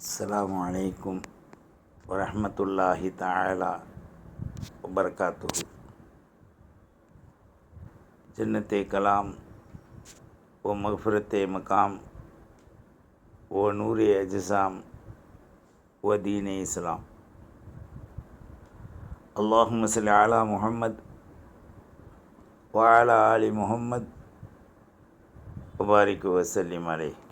السلام علیکم ورحمۃ اللہ تعالی وبرکاتہ۔ جنت کلام و مغفرت مقام و نور اجسام و دین اسلام۔ اللہم صلی علی محمد وعلی آل محمد وبارک وسلم علیہ۔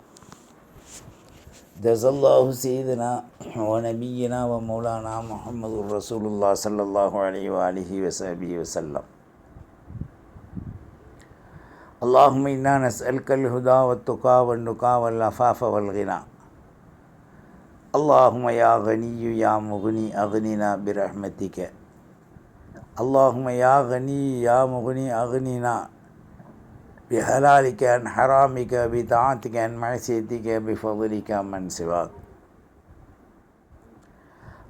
جزا الله سيدنا ونبينا ومولانا محمد رسول الله صلى الله عليه وآله وصحبه وسلم. اللهم إنا نسألك الهدى والتقى والنقى والعفاف والغنى. اللهم يا غني يا مغني أغننا برحمتك. اللهم يا غني يا مغني أغننا بحلالك عن حرامك بطاعتك عن معصيتك بفضلك من سواك.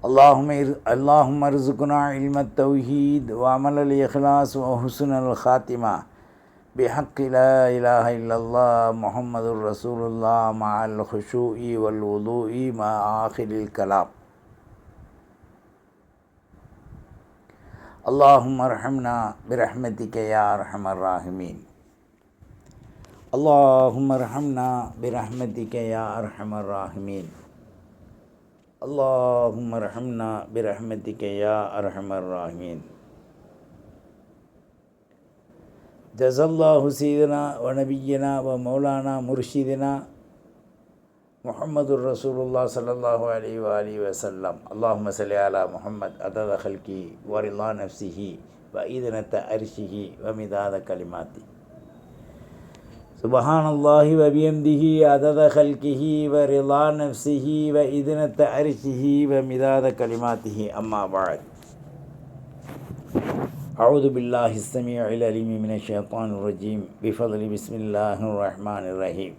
اللهم اللهم ارزقنا علم التوحيد وعمل الإخلاص وحسن الخاتمة. بحق لا إله إلا الله محمد رسول الله مع الخشوع والوضوء مع آخر الكلام. اللهم ارحمنا برحمتك يا أرحم الراحمين. اللهم ارحمنا برحمتك يا أرحم الراحمين. اللهم ارحمنا برحمتك يا أرحم الراحمين. جزا الله سيدنا ونبينا ومولانا مرشدنا محمد رسول الله صلى الله عليه وآله وسلم اللهم صل على محمد عدد خلقه ورضا نفسه وإذنة عرشه ومداد كلماته سبحان الله وبحمده عدد خلقه ورضا نفسه وإذنة عرشه ومداد كلماته أما بعد أعوذ بالله السميع العليم من الشيطان الرجيم بفضل بسم الله الرحمن الرحيم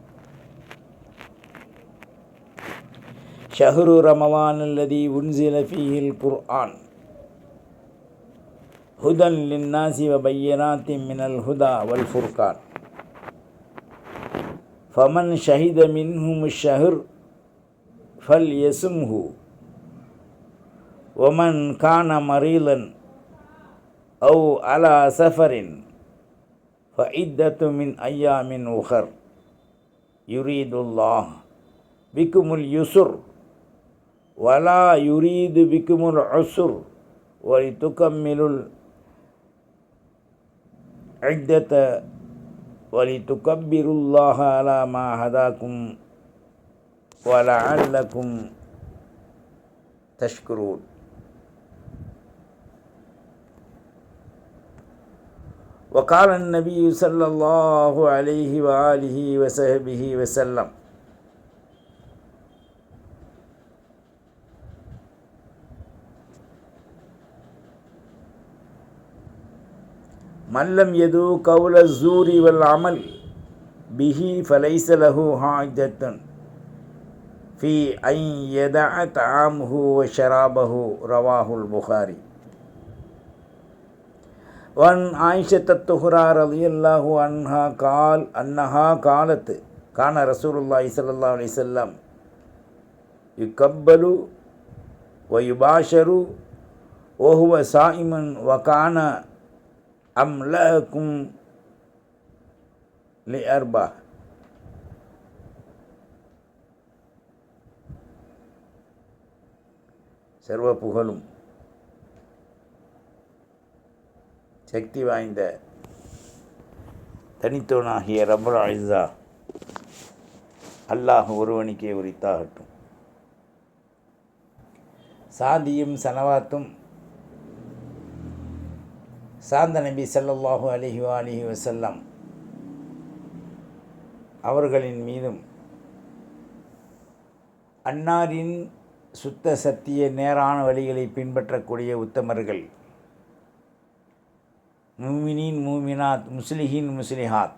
شهر رمضان الذي أنزل فيه القرآن هدى للناس وبينات من الهدى والفرقان فمن شهد منهم الشهر فليسمه ومن كان مريضا أو على سفر فعدة من أيام أخر. يريد الله بكم اليسر ولا يريد بكم العسر ولتكملوا العدة ولتكبروا الله على ما هداكم ولعلكم تشكرون. وقال النبي صلى الله عليه وآله وصحبه وسلم மல்லம் எது கவுல ஜூரி வல் பிஹி ஃபலைச லஹு ஹாஜத்தன் ஃபி ஐ எத தாம்ஹு ஷராபஹு ரவாஹுல் புகாரி عائشة الطهرى رضي الله عنها قال أنها قالت كان رسول الله صلى الله عليه وسلم يقبل ويباشر وهو صائم وكان أملأكم لأربع சர்வ புகழும் சக்தி வாய்ந்த தனித்தோனாகிய ரபுல் ஆயிசா அல்லாஹ் ஒருவனுக்கே உரித்தாகட்டும் சாந்தியும் சனவாத்தும் சாந்த நபி சல்லாஹூ அலிஹி அலிஹி வசல்லம் அவர்களின் மீதும் அன்னாரின் சுத்த சத்திய நேரான வழிகளை பின்பற்றக்கூடிய உத்தமர்கள் மூமினின் மூமினாத் முஸ்லிஹின் முஸ்லிஹாத்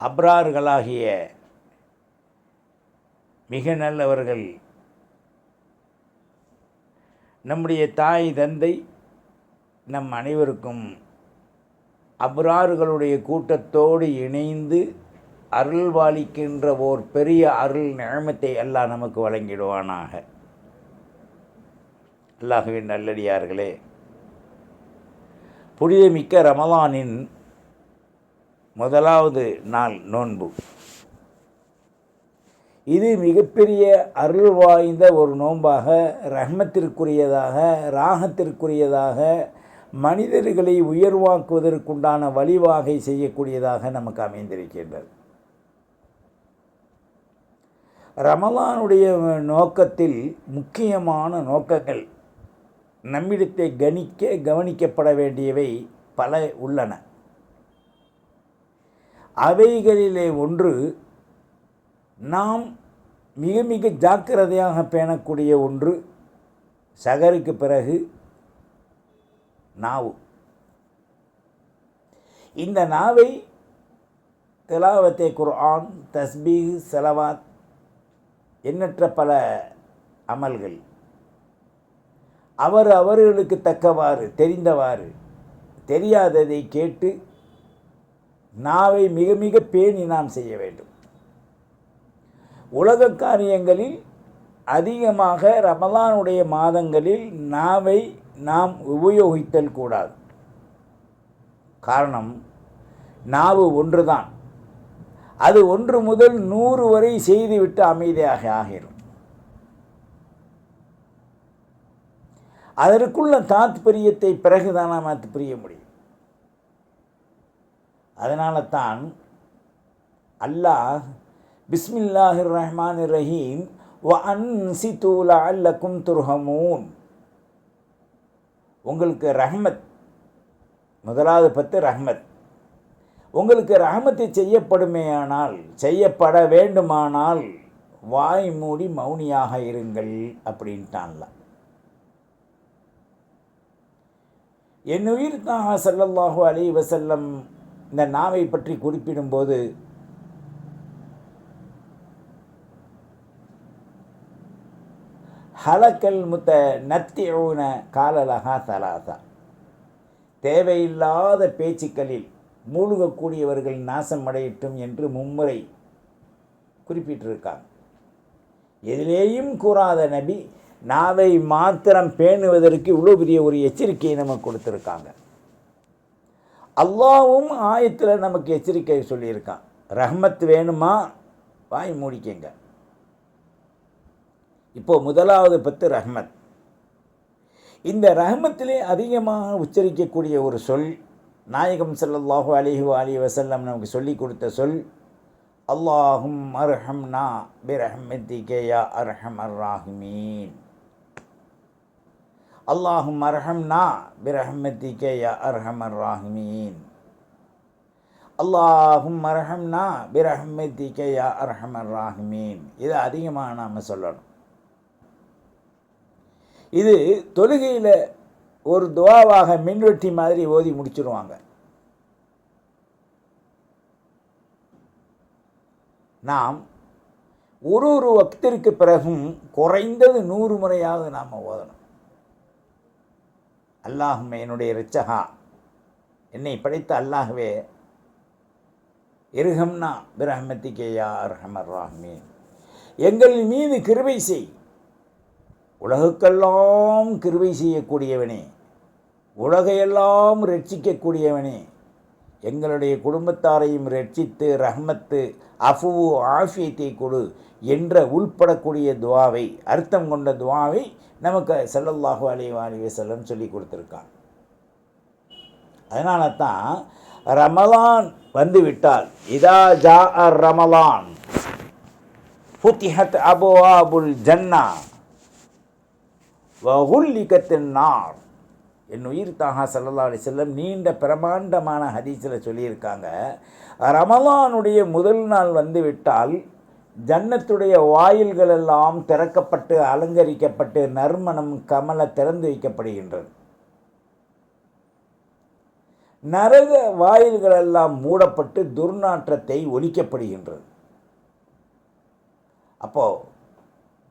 அப்ரார்களாகிய மிக நல்லவர்கள் நம்முடைய தாய் தந்தை நம் அனைவருக்கும் அப்ராறுகளுடைய கூட்டத்தோடு இணைந்து அருள்வாளிக்கின்ற ஓர் பெரிய அருள் நிழமத்தை எல்லாம் நமக்கு வழங்கிடுவானாக. அல்லாஹுவின் நல்லடியார்களே புனிதமிக்க ரமலானின் முதலாவது நாள் நோன்பு. இது மிகப்பெரிய அருள் வாய்ந்த ஒரு நோன்பாக ரஹ்மத்திற்குரியதாக ராகத்திற்குரியதாக மனிதர்களை உயர்வாக்குவதற்குண்டான வழிவாகை செய்யக்கூடியதாக நமக்கு அமைந்திருக்கின்றது. ரமலானுடைய நோக்கத்தில் முக்கியமான நோக்கங்கள் நம்மிடத்தை கணிக்க கவனிக்கப்பட வேண்டியவை பல உள்ளன. அவைகளிலே ஒன்று நாம் மிக மிக ஜாக்கிரதையாக பேணக்கூடிய ஒன்று சகருக்கு பிறகு நாவு. இந்த நாவை திலாவத்தை குர்ஆன் தஸ்பீஹ் செலவாத் எண்ணற்ற பல அமல்கள். அவர் அவர்களுக்கு தக்கவாறு தெரிந்தவாறு தெரியாததை கேட்டு நாவை மிக மிக பேணி நாம் செய்ய வேண்டும். உலக காரியங்களில் அதிகமாக ரமலானுடைய மாதங்களில் நாவை நாம் உபயோகித்தல் கூடாது. காரணம் நாவு ஒன்றுதான். அது ஒன்று முதல் நூறு வரை செய்துவிட்டு அமைதியாக ஆகிரும். அதற்குள்ள தாத்பரியத்தை பிறகுதான் நாம் அது புரிய முடியும். அதனால தான் அல்லாஹ் பிஸ்மில்லாஹிர் ரஹ்மான் ரஹீம் வ அன்சித்து லஅல்லக்கும் துர்ஹமூன். உங்களுக்கு ரஹ்மத் முதலாவது பத்து ரஹ்மத். உங்களுக்கு ரஹமத்து செய்யப்படுமேயானால் செய்யப்பட வேண்டுமானால் வாய் மூடி மௌனியாக இருங்கள் அப்படின்ட்டான்ல. என் உயிர் தான் சல்லல்லாஹு அலி வசல்லம் இந்த நாவை பற்றி குறிப்பிடும்போது ஹலக்கல் முத்த நத்தியூன காலலகா சலாசா. தேவையில்லாத பேச்சுக்களில் மூழ்கக்கூடியவர்கள் நாசம் அடையட்டும் என்று மும்முறை குறிப்பிட்டிருக்காங்க. எதிலேயும் கூறாத நபி நாவை மாத்திரம் பேணுவதற்கு இவ்வளோ பெரிய ஒரு எச்சரிக்கையை நமக்கு கொடுத்துருக்காங்க. அல்லாவும் ஆயத்தில் நமக்கு எச்சரிக்கை சொல்லியிருக்கான். ரஹ்மத் வேணுமா? வாய் மூடிக்கங்க. இப்போது முதலாவது பத்து ரஹ்மத். இந்த ரஹ்மத்திலே அதிகமாக உச்சரிக்கக்கூடிய ஒரு சொல் நாயகம் சல்லாஹு அலிஹு அலி வசல்லம் நமக்கு சொல்லி கொடுத்த சொல் அல்லாஹும் அர்ஹம்னா நா யா அர்ஹம் அர்ராஹிமீன் அல்லாஹும் அர்ஹம்னா பிரஹ்மத்திகே யா அர்ஹம் அர்ராஹிமீன் அல்லாஹும் அர்ஹம்னா பிரஹ்மித்திகேயா அர்ஹம் அர்ராஹிமீன் இதை அதிகமாக நாம் சொல்லணும். இது தொழுகையில் ஒரு துவாவாக மின்வெட்டி மாதிரி ஓதி முடிச்சிருவாங்க. நாம் ஒரு ஒரு வக்திற்கு பிறகும் குறைந்தது நூறு முறையாவது நாம் ஓதணும். அல்லாஹும் என்னுடைய ரிச்சகா என்னை படைத்த அல்லாகவே இருகம்னா பிரஹமத்திகேயா அர்ஹமர் ராஹ்மீன். எங்கள் மீது கிருபை செய். உலகுக்கெல்லாம் கிருவை செய்யக்கூடியவனே உலகையெல்லாம் ரட்சிக்கக்கூடியவனே எங்களுடைய குடும்பத்தாரையும் ரட்சித்து ரஹ்மத்து அஃபுவு ஆஃபியத்தை கொடு என்ற உள்படக்கூடிய துவாவை அர்த்தம் கொண்ட துவாவை நமக்கு செல்லல்லாஹு அலைஹி செல்லம் சொல்லி கொடுத்துருக்கான். அதனால தான் ரமலான் வந்துவிட்டால் இதா ஜா ரமலான் ஃபுத்திஹத் ஆபுல் ஜன்னா வகுல்லிகத்தின் நார் என் உயிர் தாகா சல்லல்லா அலி செல்லம் நீண்ட பிரமாண்டமான ஹதீஸில் சொல்லியிருக்காங்க. ரமலானுடைய முதல் நாள் வந்துவிட்டால் ஜன்னத்துடைய வாயில்கள் எல்லாம் திறக்கப்பட்டு அலங்கரிக்கப்பட்டு நறுமணம் கமல திறந்து வைக்கப்படுகின்றது. நரக வாயில்கள் எல்லாம் மூடப்பட்டு துர்நாற்றத்தை ஒழிக்கப்படுகின்றது அப்போ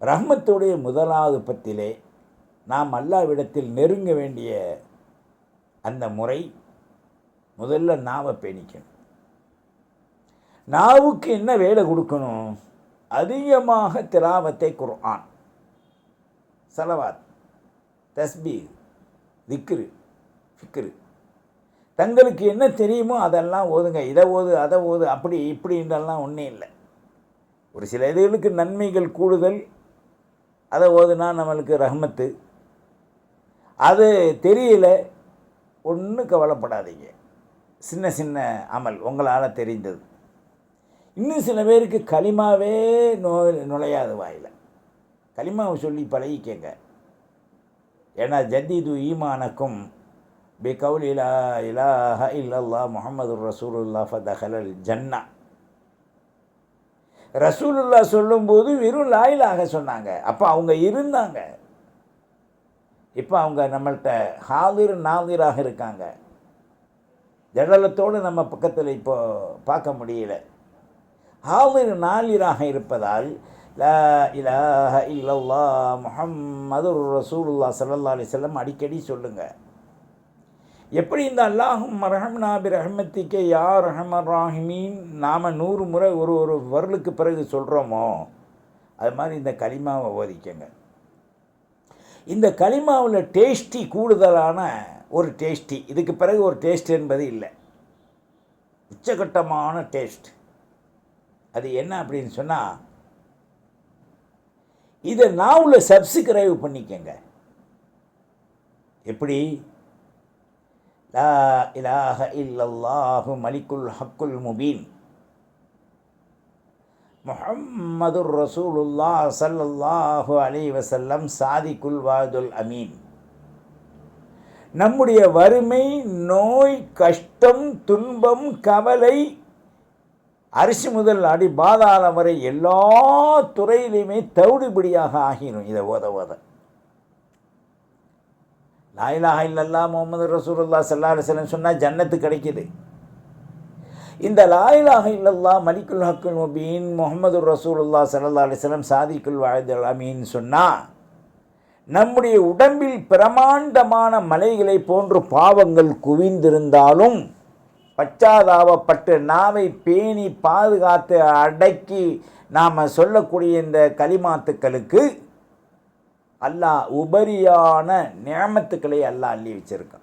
ரஹ்மத்துடைய முதலாவது பத்திலே நாம் அல்லாவிடத்தில் நெருங்க வேண்டிய அந்த முறை முதல்ல நாவை பேணிக்கணும். நாவுக்கு என்ன வேலை கொடுக்கணும்? அதிகமாக திராவத்தை குர்ஆன் சலவாத் தஸ்பி திக்ரு ஃபிக்ரு. தங்களுக்கு என்ன தெரியுமோ அதெல்லாம் ஓதுங்க. இதை ஓது அதை ஓது அப்படி இப்படின்றெல்லாம் ஒன்றும் இல்லை. ஒரு சில இதுகளுக்கு நன்மைகள் கூடுதல். அதை ஓதுனா நம்மளுக்கு ரஹ்மத்து அது தெரியல. ஒன்றும் கவலைப்படாதீங்க. சின்ன சின்ன அமல் உங்களால் தெரிந்தது. இன்னும் சில பேருக்கு களிமாவே நோ நுழையாது வாயில். களிமாவை சொல்லி பழகிக்கங்க. ஏன்னா ஜதீது ஈமானக்கும் பி கவுல் இலா இலாஹ இல்லல்லா முகமது ரசூலுல்லா ஃபதஹலல் ஜன்னா. ரசூலுல்லா சொல்லும்போது வெறும் லாயிலாக சொன்னாங்க. அப்போ அவங்க இருந்தாங்க. இப்போ அவங்க நம்மள்கிட்ட ஹாலிர் நாதிராக இருக்காங்க. ஜடலத்தோடு நம்ம பக்கத்தில் இப்போ பார்க்க முடியல. ஹாலிர் நாளிராக இருப்பதால் லா இலாஹ இல்லல்லா முஹம்மது ரசூலுல்லா சல்லா அலிசல்லம் அடிக்கடி சொல்லுங்கள் எப்படி இந்த அல்லாஹும் ரஹம் நாபி ரஹமத்திக்கே யா ரஹமர் ராஹிமீன்? நாம் நூறு முறை ஒரு ஒரு வருளுக்கு பிறகு சொல்கிறோமோ அது மாதிரி இந்த களிமாவை ஓதிக்கங்க. இந்த களிமாவில் டேஸ்டி கூடுதலான ஒரு டேஸ்டி. இதுக்கு பிறகு ஒரு டேஸ்ட் என்பது இல்லை. உச்சகட்டமான டேஸ்ட். அது என்ன அப்படின்னு சொன்னால் இதை நாவில் சப்ஸ்கிரைப் பண்ணிக்கங்க. எப்படி? லா இலாஹ இல்லல்லாஹு மலிக்குல் ஹக்குல் முபீன். முஹம்மதுர் ரசூலுல்லா சல்லல்லாஹு அலி வசல்லம் சாதிக்குல் வாதுல் அமீன். நம்முடைய வறுமை நோய் கஷ்டம் துன்பம் கவலை அரிசி முதல் அடி பாதாளம் வரை எல்லா துறையிலையுமே தவிடுபடியாக ஆகிடும் இதை ஓத ஓத. லாயிலாக இல்லல்லா முகமது ரசூலுல்லா சல்லா அலிஸ்லம் சொன்னால் ஜன்னத்து கிடைக்கிது. இந்த லாயிலாக இல்லல்லா மலிக்குல் ஹக்குல் முபீன் முகமது ரசூலுல்லா சல்லா அலிஸ்லம் சாதிக்குல் வாழ்தல் அமீன் சொன்னால் நம்முடைய உடம்பில் பிரமாண்டமான மலைகளை போன்று பாவங்கள் குவிந்திருந்தாலும் பச்சாதாபப்பட்டு நாவை பேணி பாதுகாத்து அடக்கி நாம் சொல்லக்கூடிய இந்த களிமாத்துக்களுக்கு அல்லாஹ் உபரியான நியமத்துக்களை அல்லாஹ் அள்ளி வச்சிருக்கான்.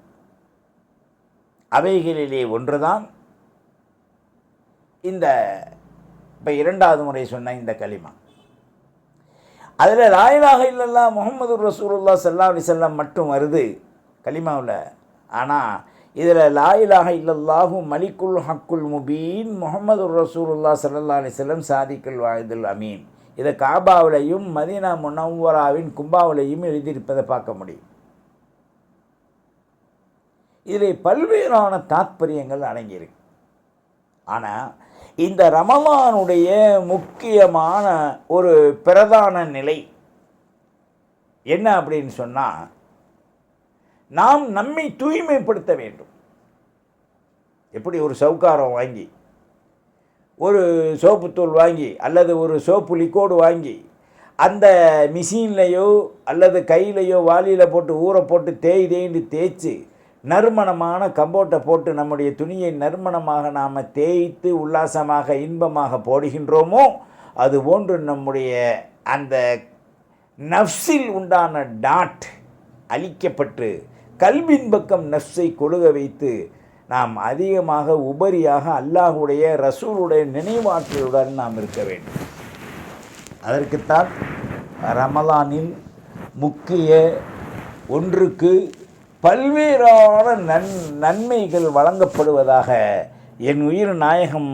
அவைகளிலே ஒன்றுதான் இந்த இப்போ இரண்டாவது முறை சொன்ன இந்த களிமா. அதில் லாயிலாக இல்லல்லா முகமது ரசூலுல்லா சல்லா அலி செல்லம் மட்டும் வருது களிமாவில். ஆனால் இதில் லாயிலாக இல்லல்லாஹு மலிக்குல் ஹக்குல் முபீன் முகமது ரசூலுல்லா சல்லா அலி செல்லம் சாதிக்குல் வாயுதுல் அமீன். இதை காபாவிலையும் மதீனா முனவராவின் கும்பாவிலையும் எழுதியிருப்பதை பார்க்க முடியும். இதில் பல்வேறான தாத்பரியங்கள் அடங்கியிருக்கு. ஆனால் இந்த ரமலானுடைய முக்கியமான ஒரு பிரதான நிலை என்ன அப்படின்னு சொன்னால் நாம் நம்மை தூய்மைப்படுத்த வேண்டும். எப்படி ஒரு சவுக்காரம் வாங்கி ஒரு சோப்புத்தூள் வாங்கி அல்லது ஒரு சோப்பு லிக்கோடு வாங்கி அந்த மிஷின்லேயோ அல்லது கையிலையோ வாளியில் போட்டு ஊற போட்டு தேய் தேய்ந்து தேய்ச்சி நறுமணமான கம்போட்டை போட்டு நம்முடைய துணியை நறுமணமாக நாம் தேய்த்து உல்லாசமாக இன்பமாக போடுகின்றோமோ அது போன்று நம்முடைய அந்த நஃப்ஸில் உண்டான டாட் அழிக்கப்பட்டு கல்வின் பக்கம் நஃப்ஸை கொழுக வைத்து நாம் அதிகமாக உபரியாக அல்லாஹுடைய ரசூலுடைய நினைவாற்றலுடன் நாம் இருக்க வேண்டும். அதற்குத்தான் ரமலானில் முக்கிய ஒன்றுக்கு பல்வேறான நன் நன்மைகள் வழங்கப்படுவதாக என் உயிர் நாயகம்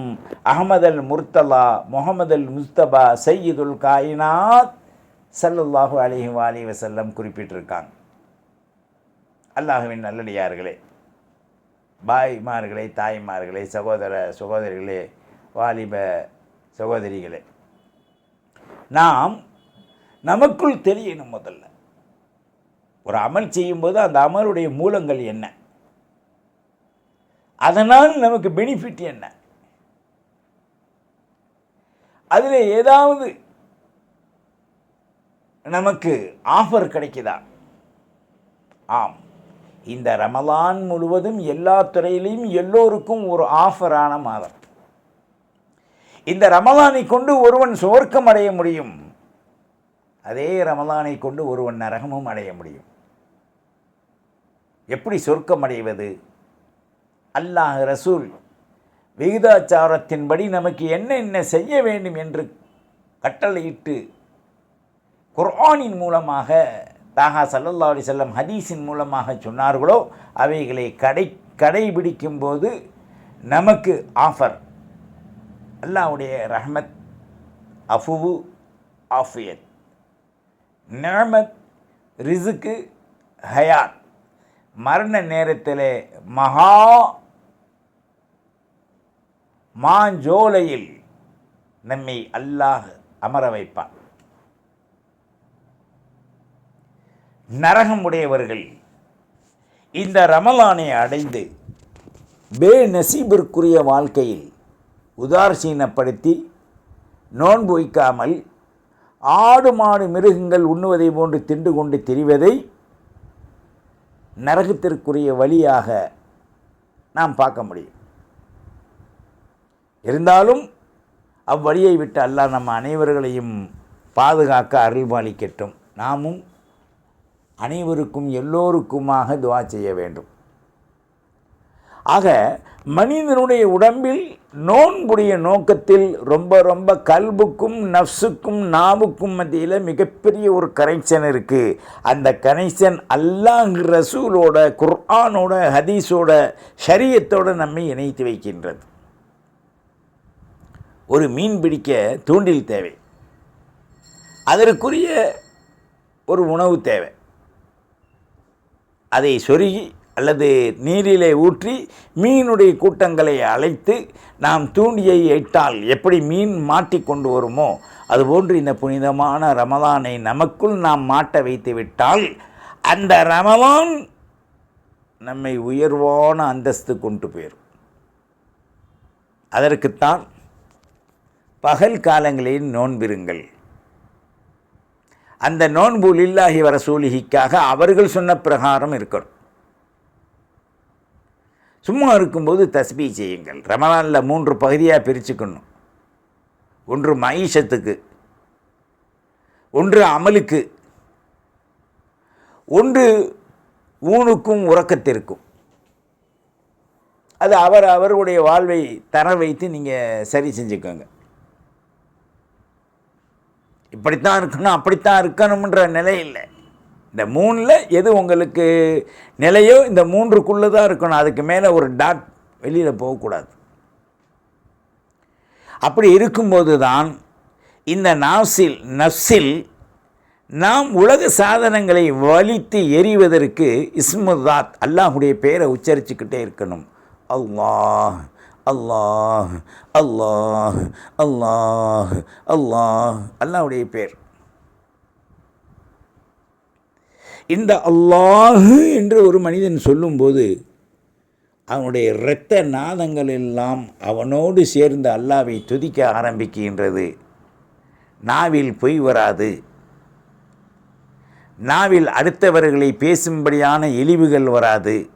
அகமதல் முர்த்தலா முகமதல் முஸ்தபா சையீதுல் காயினாத் சல்லுல்லாஹு அலிஹி வாலி வசல்லம் குறிப்பிட்டிருக்காங்க. அல்லாஹுவின் நல்லடியார்களே பாய்மார்களே தாய்மார்களே சகோதர சகோதரிகளே வாலிப சகோதரிகளே நாம் நமக்குள் தெரியணும் முதல்ல. ஒரு அமல் செய்யும்போது அந்த அமலுடைய மூலங்கள் என்ன? அதனால் நமக்கு பெனிஃபிட் என்ன? அதில் ஏதாவது நமக்கு ஆஃபர் கிடைக்குதா? ஆம். இந்த ரமலான் முழுவதும் எல்லா துறையிலையும் எல்லோருக்கும் ஒரு ஆஃபரான மாதம். இந்த ரமலானை கொண்டு ஒருவன் சுவர்க்கம் அடைய முடியும். அதே ரமலானை கொண்டு ஒருவன் நரகமும் அடைய முடியும். எப்படி சொர்க்கம் அடைவது அல்லாஹ் ரசூல் விகிதாச்சாரத்தின்படி நமக்கு என்ன என்ன செய்ய வேண்டும் என்று கட்டளையிட்டு குர்ஆனின் மூலமாக தாகா சல்லல்லா அலி செல்லம் ஹதீஸின் மூலமாக சொன்னார்களோ அவைகளை கடை கடைபிடிக்கும் போது நமக்கு ஆஃபர். அல்லாஹ்வுடைய ரஹ்மத் அஃபுவு ஆஃபியத். நியமத் ரிசுக்கு ஹயாத். மரண நேரத்தில் மகா மாஞ்சோலையில் நம்மை அல்லாஹ் அமர வைப்பார் நரகம் உடையவர்கள் இந்த ரமலானை அடைந்து பே நசீபிற்குரிய வாழ்க்கையில் உதாசீனப்படுத்தி நோன்பு வைக்காமல் ஆடு மாடு மிருகங்கள் உண்ணுவதை போன்று தின்று கொண்டு திரிவதை நரகத்திற்குரிய வழியாக நாம் பார்க்க முடியும். இருந்தாலும் அவ்வழியை விட்டு அல்லாஹ் நம்ம அனைவர்களையும் பாதுகாக்க அருள்பாலிக்கட்டும் நாமும் அனைவருக்கும் எல்லோருக்குமாக துவா செய்ய வேண்டும். ஆக மனிதனுடைய உடம்பில் நோன்புடைய நோக்கத்தில் ரொம்ப ரொம்ப கல்புக்கும் நஃப்ஸுக்கும் நாவுக்கும் மத்தியில் மிகப்பெரிய ஒரு கனெக்ஷன் இருக்குது அந்த கனெக்ஷன் அல்லாஹ் ரசூலோட குர்ஆனோட ஹதீஸோட ஷரியத்தோட நம்மை இணைத்து வைக்கின்றது. ஒரு மீன் பிடிக்க தூண்டில் தேவை. அதற்குரிய ஒரு உணவு தேவை. அதை சொருகி அல்லது நீரிலே ஊற்றி மீனுடைய கூட்டங்களை அழைத்து நாம் தூண்டியை இட்டால் எப்படி மீன் மாட்டி கொண்டு வருமோ அதுபோன்று இந்த புனிதமான ரமலானை நமக்குள் நாம் மாட்ட வைத்து விட்டால் அந்த ரமலான் நம்மை உயர்வான அந்தஸ்து கொண்டு போயிடும் அதற்குத்தான் பகல் காலங்களில் நோன்பிருங்கள். அந்த நோன்பு இல்லாகி வர சூலிகிக்காக அவர்கள் சொன்ன பிரகாரம் இருக்கணும். சும்மா இருக்கும்போது தஸ்பீ செய்யுங்கள். ரமலானில் மூன்று பகுதியாக பிரிச்சுக்கணும். ஒன்று மகிஷத்துக்கு ஒன்று அமலுக்கு ஒன்று ஊனுக்கும் உறக்கத்திற்கும். அது அவர் அவருடைய வாழ்வை தர வைத்து நீங்கள் சரி செஞ்சுக்கோங்க. இப்படித்தான் இருக்கணும் அப்படித்தான் இருக்கணும்ன்ற நிலை இல்லை. இந்த மூணில் எது உங்களுக்கு நிலையோ இந்த மூன்றுக்குள்ளே தான் இருக்கணும் அதுக்கு மேலே ஒரு டாட் வெளியில் போகக்கூடாது அப்படி இருக்கும்போது தான் இந்த நாசில் நஃப்ஸில் நாம் உலக சாதனங்களை வலித்து எறிவதற்கு இஸ்முதாத் அல்லாஹுடைய பெயரை உச்சரிச்சுக்கிட்டே இருக்கணும் அல்லாஹ் அல்லாஹ் அல்லாஹ் அல்லாஹ் அல்லாஹ் அல்லாஹுடைய பேர் இந்த அல்லாஹ் என்று ஒரு மனிதன் சொல்லும்போது அவனுடைய இரத்த நாதங்கள் எல்லாம் அவனோடு சேர்ந்து அல்லாவை துதிக்க ஆரம்பிக்கின்றது. நாவில் பொய் வராது. நாவில் அடுத்தவர்களை பேசும்படியான இழிவுகள் வராது.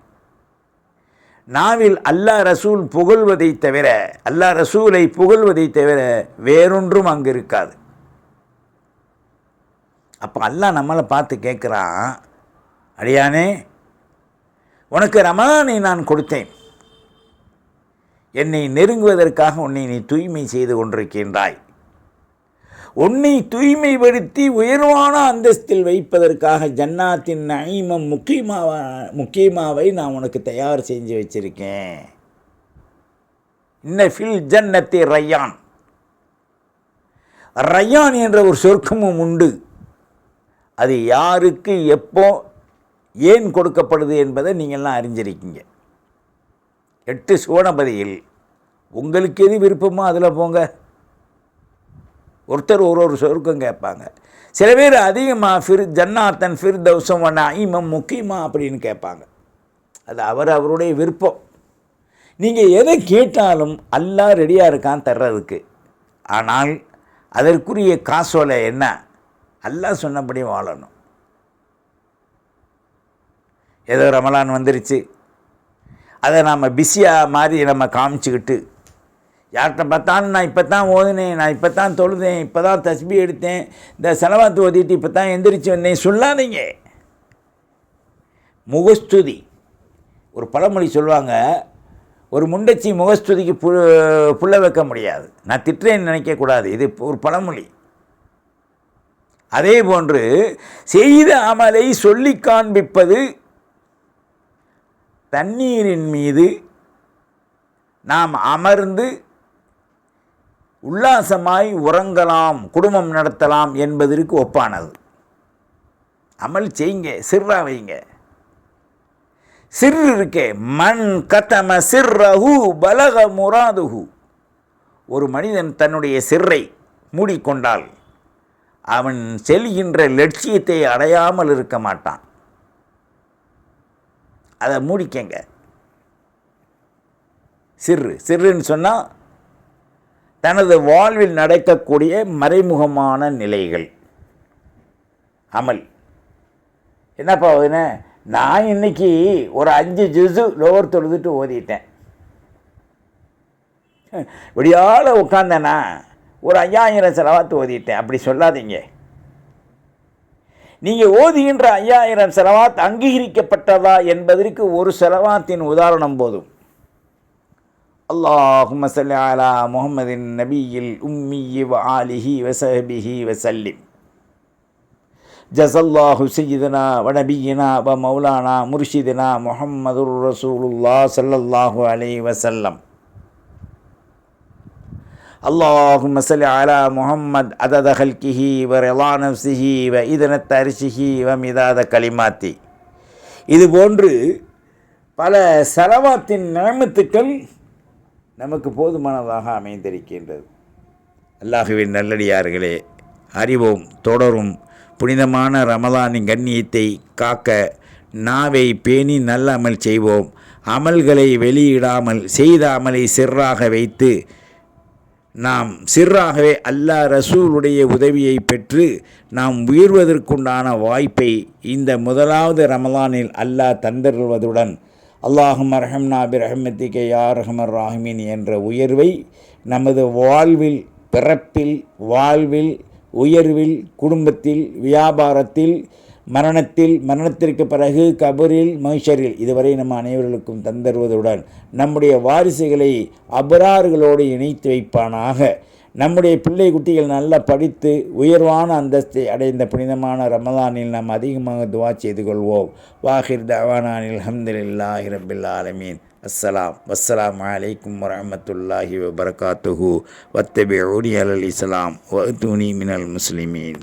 நாவில் அல்லாஹ் ரசூல் புகழ்வதை தவிர அல்லாஹ் ரசூலை புகழ்வதை தவிர வேறொன்றும் அங்கு இருக்காது. அப்போ அல்லாஹ் நம்மளை பார்த்து கேட்குறான் அடியானே உனக்கு ரமலானை நான் கொடுத்தேன். என்னை நெருங்குவதற்காக உன்னை நீ தூய்மை செய்து கொண்டிருக்கின்றாய். உன்னை தூய்மைப்படுத்தி உயர்வான அந்தஸ்தில் வைப்பதற்காக ஜன்னாத்தின் நைமம் முக்கியமாக முக்கியமாவை நான் உனக்கு தயார் செஞ்சு வச்சிருக்கேன். இன்ன ஃபில் ஜன்னத்தி ரையான். ரயான் என்ற ஒரு சொர்க்கமும் உண்டு. அது யாருக்கு எப்போ ஏன் கொடுக்கப்படுது என்பதை நீங்கள்லாம் அறிஞ்சிருக்கீங்க. எட்டு சுவனபதியில் உங்களுக்கு எது விருப்பமோ அதில் போங்க. ஒருத்தர் ஒரு ஒரு சொருக்கம் கேட்பாங்க. சில பேர் அதிகமாக ஃபிர் ஜன்னாத்தன் ஃபிர் தௌசம் ஐமம் முக்கியமாக அப்படின்னு கேட்பாங்க. அது அவர் அவருடைய விருப்பம். நீங்கள் எதை கேட்டாலும் எல்லாம் ரெடியாக இருக்கான் தர்றதுக்கு. ஆனால் அதற்குரிய காசோலை என்ன? அல்லாஹ் சொன்னபடி வாழணும். ஏதோ ரமலான் வந்துருச்சு. அதை நாம் பிஸியாக மாதிரி நம்ம காமிச்சிக்கிட்டு யார்கிட்ட பார்த்தாலும் நான் இப்போ தான் ஓதுனேன் நான் இப்போ தான் தொழுதேன் இப்போ தான் தஸ்பி எடுத்தேன் இந்த செலவாத்து ஓதிட்டு இப்போ தான் எந்திரிச்சு வந்தேன் சொல்லாதீங்க. முகஸ்துதி. ஒரு பழமொழி சொல்லுவாங்க ஒரு முண்டச்சி முகஸ்துதிக்கு பு புள்ள வைக்க முடியாது. நான் திட்டுறேன்னு நினைக்கக்கூடாது. இது ஒரு பழமொழி. அதே போன்று செய்த அமலை சொல்லி காண்பிப்பது தண்ணீரின் மீது நாம் அமர்ந்து உல்லாசமாய் உறங்கலாம் குடும்பம் நடத்தலாம் என்பதற்கு ஒப்பானது. அமல் செய்யுங்க சிர்ரா வைங்க. சிறு இருக்கே மண் கத்தம சிர்ரஹு பலக முராதுஹு. ஒரு மனிதன் தன்னுடைய சிர்ரை மூடிக்கொண்டால் அவன் செல்கின்ற லட்சியத்தை அடையாமல் இருக்க மாட்டான். அதை மூடிக்கங்க. சிறு சிறுன்னு சொன்னால் தனது வாழ்வில் நடக்கக்கூடிய மறைமுகமான நிலைகள். அமல். என்னப்பா அதுன்னு நான் இன்னைக்கு ஒரு அஞ்சு ஜூஸு லோவர் தொழுதுட்டு ஓதிட்டேன். விடியால உட்காந்தேனா ஒரு ஐயாயிரம் செலவாத்து ஓதிட்டேன். அப்படி சொல்லாதீங்க. நீங்கள் ஓதுகின்ற ஐயாயிரம் செலவாத் அங்கீகரிக்கப்பட்டதா என்பதற்கு ஒரு செலவாத்தின் உதாரணம் போதும். அல்லாஹும் சல்லி அலா முகமதின் நபியில் உம்மியி வ ஆலிஹி வசஹபிஹி வசல்லிம் ஜசல்லாஹு சையதுனா வ நபியினா வ மௌலானா முர்ஷிதினா முஹம்மதுர் ரசூலுல்லா சல்லல்லாஹு அலி வசல்லம் அல்லாஹும் மசலி அலா முஹம்மத் அதத ஹல்கிஹி வ ரலா நப்சிஹி வ இதனத் அரிசிஹி வ மிதாத களிமாத்தி இது போன்று பல செலவாத்தின் நியமத்துக்கள் நமக்கு போதுமானதாக அமைந்திருக்கின்றது. அல்லாஹுவின் நல்லடியார்களே அறிவோம் தொடரும் புனிதமான ரமலானின் கண்ணியத்தை காக்க நாவை பேணி நல்ல அமல் செய்வோம். அமல்களை வெளியிடாமல் செய்த அமலை சிறாக வைத்து நாம் சிறாகவே அல்லாஹ் ரசூலுடைய உதவியை பெற்று நாம் உயர்வதற்குண்டான வாய்ப்பை இந்த முதலாவது ரமலானில் அல்லாஹ் தந்தருவதுடன் அல்லாஹும் அர்ஹம் நாபி ரஹமத்திகே யார் ரஹமர் ராஹிமின் என்ற உயர்வை நமது வாழ்வில் பிறப்பில் வாழ்வில் உயர்வில் குடும்பத்தில் வியாபாரத்தில் மரணத்தில் மரணத்திற்கு பிறகு கபரில் மைஷரில் இதுவரை நம்ம அனைவர்களுக்கும் தந்தருவதுடன் நம்முடைய வாரிசுகளை அபராறுகளோடு இணைத்து வைப்பானாக. நம்முடைய பிள்ளை குட்டிகள் நல்லா படித்து உயர்வான அந்தஸ்தை அடைந்த புனிதமான ரமதானில் நாம் அதிகமாக துவா செய்து கொள்வோம். வாஹிர் தவானானில் அஹமதுல்லாஹி ஹிரபில் ஆலமீன். அஸ்ஸலாம். வஸ்ஸலாம் அலைக்கும் வரமத்துல்லாஹி வபரகாத்துஹு. வத்தபி அலல் இஸ்லாம். வத்துனி மினல் முஸ்லிமீன்.